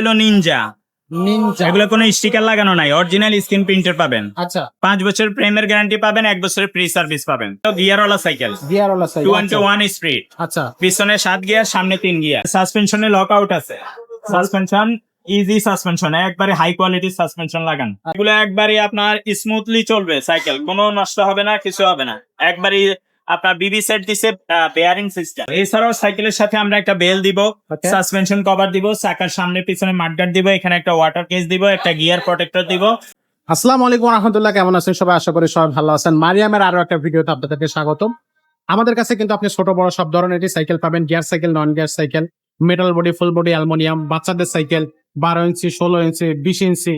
হলো Ninja Ninja এগুলো কোনো স্টিকার লাগানো নাই অরিজিনাল স্ক্রিন প্রিন্টার পাবেন। আচ্ছা। পাঁচ বছর প্রেমের গ্যারান্টি পাবেন এক বছরের ফ্রি সার্ভিস পাবেন। গিয়ারওয়ালা সাইকেল গিয়ারওয়ালা সাইকেল ইন্টু ওয়ান স্পিড আচ্ছা। পিছনে সাত গিয়ার সামনে তিন গিয়ার। সাসপেনশনে লক আউট আছে। সাসপেনশন ইজি সাসপেনশন একবারে হাই কোয়ালিটির সাসপেনশন লাগান। এগুলো একবারে আপনার স্মুথলি চলবে সাইকেল কোনো নষ্ট হবে না কিছু হবে না। একবারে আপনার বিবি সেট দিছে বেয়ারিং সিস্টেম এছাড়াও সাইকেলের সাথে আমরা একটা বেল দিব সাসপেনশন কভার দিব চাকার সামনে পিছনে মাডগার্ড দিব এখানে একটা ওয়াটার কেস দিব একটা গিয়ার প্রোটেক্টর দিব। আসসালামু আলাইকুম রহমতুল্লাহ কেমন আছেন? সবাই আশা করি সবাই ভালো আছেন। মারিয়ামের আরও একটা ভিডিওতে আপনাদেরকে স্বাগতম। আমাদের কাছে কিন্তু আপনি ছোট বড় সব ধরনেরই সাইকেল পাবেন। Gear cycle non gear cycle metal body full body aluminium বাচ্চাদের সাইকেল বারো ইঞ্চি ষোলো ইঞ্চি বিশ ইঞ্চি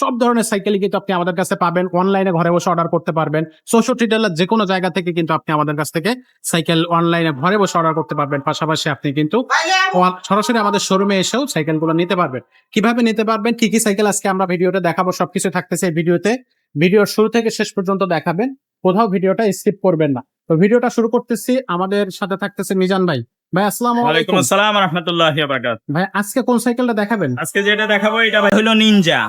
সব ধরনের সাইকেলই কিন্তু আপনি আমাদের কাছে পাবেন। অনলাইনে ঘরে বসে অর্ডার করতে পারবেন। চৌষট্টি ডলার যে কোনো জায়গা থেকে কিন্তু আপনি আমাদের কাছ থেকে সাইকেল অনলাইনে ঘরে বসে অর্ডার করতে পারবেন। পাশাপাশি আপনি কিন্তু সরাসরি আমাদের শোরুমে এসেও সাইকেলগুলো নিতে পারবেন। কীভাবে নিতে পারবেন? কি কি সাইকেল আজকে আমরা ভিডিওতে দেখাবো? সবকিছু থাকতেছে এই ভিডিওতে। ভিডিওর শুরু থেকে শেষ পর্যন্ত দেখাবেন। কোথাও ভিডিওটা স্কিপ করবেন না। তো ভিডিওটা শুরু করতেছি। আমাদের সাথে থাকতেছে মিজান ভাই। ভাই আসসালামু ওয়ালাইকুম আলাইকুম আসসালাম রহমতুল্লাহ বারাকাত ভাই আজকে কোন সাইকেলটা দেখাবেন? আজকে যেটা দেখাবো এটা হলো নিনজা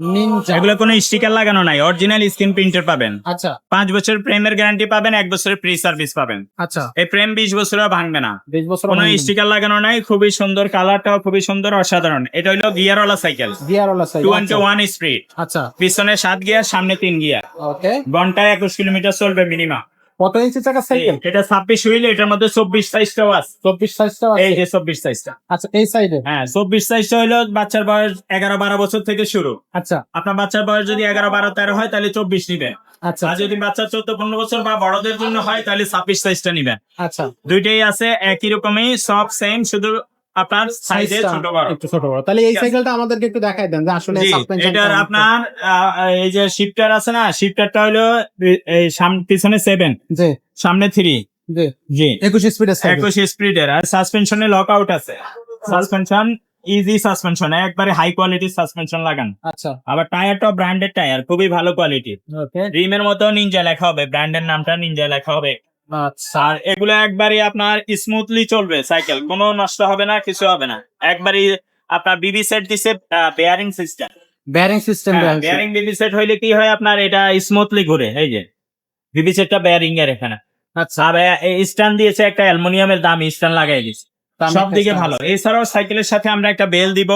নিনজা এগুলো কোনো স্টিকার লাগানো নাই অরিজিনাল স্ক্রিন প্রিন্টার পাবেন। আচ্ছা। পাঁচ বছর প্রেমের গ্যারান্টি পাবেন এক বছরের ফ্রি সার্ভিস পাবেন। আচ্ছা। এই প্রেম বিশ বছরও ভাঙবে না। বিশ বছর কোনো স্টিকার লাগানো নাই খুবই সুন্দর কালারটাও খুবই সুন্দর অসাধারণ। এটা হলো গিয়ারওয়ালা cycle গিয়ারওয়ালা two cycle into one speed আচ্ছা। পিছনে সাত গিয়ার সামনে তিন গিয়ার। ওকে ঘন্টায় একুশ কিলোমিটার চলবে মিনিমাম কত ইঞ্চি চাকা সাইকেল? এটা ছাব্বিশ হুইল এটার মধ্যে চব্বিশ সাইজটাও আছে। চব্বিশ সাইজটাও এই যে চব্বিশ সাইজটা। আচ্ছা এই সাইডে? হ্যাঁ চব্বিশ সাইজটা হলো বাচ্চার বয়স এগারো বারো বছর থেকে শুরু। আচ্ছা। আপনার বাচ্চার বয়স যদি এগারো বারো তেরো হয় তাহলে চব্বিশ নিবে। আচ্ছা। আর যদি বাচ্চা চোদ্দ পনেরো বছর বা বড়দের জন্য হয় তাহলে ছাব্বিশ সাইজটা নিবে। আচ্ছা। দুইটাই আছে একই রকমই সব সেম শুধু আপনার সাইজে ছোট বড়। একটু ছোট বড়। তাহলে এই সাইকেলটা আমাদেরকে একটু দেখাই দেন যে আসলে suspension এটার আপনার এই যে শিফটার আছে না শিফটারটা হলো এই সামনে পিছনে সেভেন জি। সামনে থ্রি জি। জি। একুশ স্পিডের সাইকেল একুশ স্পিডের আর সাসপেনশনে লক আউট আছে। সাসপেনশন ইজি সাসপেনশন একবারে হাই কোয়ালিটির সাসপেনশন লাগান। আচ্ছা। আবার টায়ারটাও ব্র্যান্ডেড টায়ার খুবই ভালো কোয়ালিটির ওকে রিমের মতো নিনজা লেখা হবে ব্র্যান্ডের নামটা নিনজা লেখা হবে। আচ্ছা আর এগুলো একবারই আপনার স্মুথলি চলবে সাইকেল কোনো নষ্ট হবে না কিছু হবে না। একবারই আপনার বিবি সেট দিছে bearing system bearing system bearing BB set হইলে কি হয় আপনার এটা স্মুথলি ঘুরে এই যে। বিবি সেটটা বেয়ারিং এর এখানে। আচ্ছা স্যার স্ট্যান্ড দিয়েছে একটা অ্যালুমিনিয়ামের দাম স্ট্যান্ড লাগাই দিয়েছে সব দিকে ভালো। এছাড়াও সাইকেলের সাথে আমরা একটা বেল দিব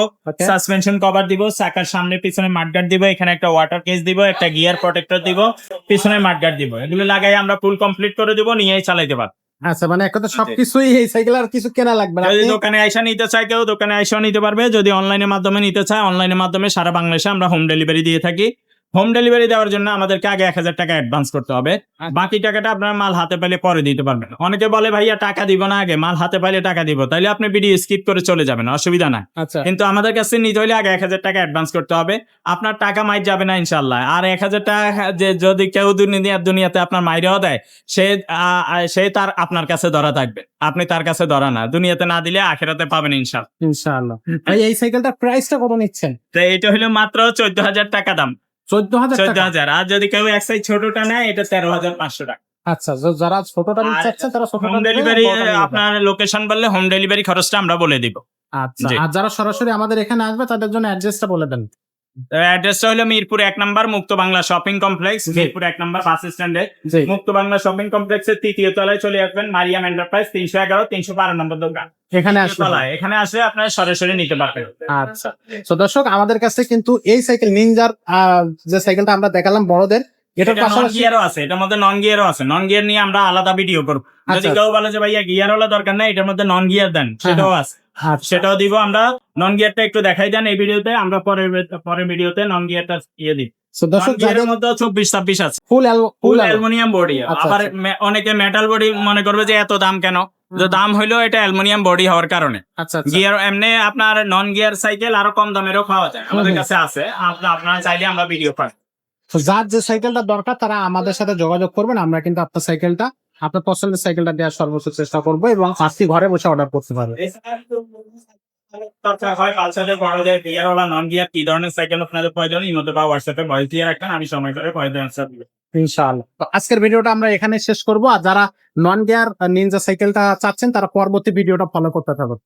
সাসপেনশন কভার দিব চাকার সামনে পিছনে মাডগার্ড দিব এখানে একটা ওয়াটার কেস দিব একটা গিয়ার প্রোটেক্টর দিব পিছনে মাডগার্ড দিব। এগুলো লাগাই আমরা ফুল কমপ্লিট করে দিব নিয়েই চালাইতে পারব। আচ্ছা মানে এক কথা সবকিছুই এই সাইকেল আর কিছু কেনা লাগবে না। যদি দোকানে আইসা নিতে চায় কেউ দোকানে আইসা নিতে পারবে। যদি অনলাইনের মাধ্যমে নিতে চায় অনলাইনের মাধ্যমে সারা বাংলাদেশে আমরা হোম ডেলিভারি দিয়ে থাকি। হোম ডেলিভারি দেওয়ার জন্য আমাদেরকে আগে এক হাজার টাকা অ্যাডভান্স করতে হবে। বাকি টাকাটা আপনার মাল হাতে পেলে পরে দিতে পারবেন। অনেকে বলে ভাইয়া টাকা দিব না আগে মাল হাতে পাইলে টাকা দিব। তাইলে আপনি ভিডিও স্কিপ করে চলে যাবেন অসুবিধা না আচ্ছা। কিন্তু আমাদের কাছে নিতে হলে আগে এক হাজার টাকা অ্যাডভান্স করতে হবে। আপনার টাকা মাইর যাবে না ইনশাল্লাহ আর এক হাজার টাকা যে যদি কেউ দুনিয়ার দুনিয়াতে আপনার মাইরেও দেয় সে সে তার আপনার কাছে ধরা থাকবে। আপনি তার কাছে ধরা না। দুনিয়াতে না দিলে আখেরাতে পাবেন ইনশাল্লাহ ইনশাআল্লাহ। ভাই এই সাইকেলটার প্রাইসটা কত নিচ্ছেন? তো এটা হলো মাত্র চোদ্দ হাজার টাকা দাম। চোদ্দ হাজার চোদ্দ হাজার আর যদি কেউ এক সাইজ ছোটটা নেয় এটা তেরো হাজার পাঁচশো টাকা। আচ্ছা যারা ছোটটা নিতে চাচ্ছেন তারা ছোট হোম ডেলিভারি। আপনার লোকেশন বললে হোম ডেলিভারি খরচটা আমরা বলে দিব। আচ্ছা আর যারা সরাসরি আমাদের এখানে আসবে তাদের জন্য অ্যাড্রেসটা বলে দেন। অ্যাড্রেসটা হলো মিরপুর এক নাম্বার মুক্ত বাংলা শপিং কমপ্লেক্স মিরপুর এক নাম্বার বাস স্ট্যান্ডে মুক্ত বাংলা শপিং কমপ্লেক্সের তৃতীয় তলায় চলে আসবেন মারিয়াম এন্টারপ্রাইজ তিনশো এগারো তিনশো বারো নম্বর দোকান। এখানে আসবে এখানে আসলে আপনার সরাসরি নিতে পারবেন। আচ্ছা। তো দর্শক আমাদের কাছে কিন্তু এই সাইকেল নিনজার যে সাইকেলটা আমরা দেখালাম বড়দের এটার পাশাপাশি গিয়ারও আছে। এটার মধ্যে নন গিয়ারও আছে। নন গিয়ার নিয়ে আমরা আলাদা ভিডিও করব। যদি আচ্ছা। কেউ বলে যে ভাইয়া গিয়ার হলো দরকার নাই এটার মধ্যে নন গিয়ার দেন সেটাও আছে। আচ্ছা। সেটাও দিব আমরা। নন গিয়ারটা একটু দেখাই দেন এই ভিডিওতে আমরা পরের পরের ভিডিওতে নন গিয়ারটা ইয়ে দিই। অ্যালুমিনিয়াম বডি আচ্ছা, আবার আচ্ছা। অনেকে মেটাল বডি মনে করবে যে এত দাম কেন? দাম হইল এটা অ্যালুমিনিয়াম বডি হওয়ার কারণে। আচ্ছা আচ্ছা। গিয়ার এমনি আপনার নন গিয়ার সাইকেল আরও কম দামেরও পাওয়া যায়। আমাদের কাছে আছে। আপনারা চাইলে আমরা ভিডিও পাই। যার যে সাইকেলটা দরকার তারা আমাদের সাথে যোগাযোগ করবেন। আমরা কিন্তু আপনার সাইকেলটা আপনার পছন্দের সাইকেলটা দেওয়ার সর্বোচ্চ চেষ্টা করব এবং আজকে ঘরে বসে অর্ডার করতে পারবে হয় নন গিয়ার কি ধরনের সাইকেল আপনাদের প্রয়োজন? এই মধ্যে বা হোয়াটসঅ্যাপে ভয়েস দিয়ে আমি সময় করে ভয়েস অ্যান্সার দিব। ইনশাআল্লাহ। তো আজকের ভিডিওটা আমরা এখানে শেষ করব। আর যারা নন গিয়ার নিনজা সাইকেলটা চাচ্ছেন তারা পরবর্তী ভিডিওটা ফলো করতে থাকুন।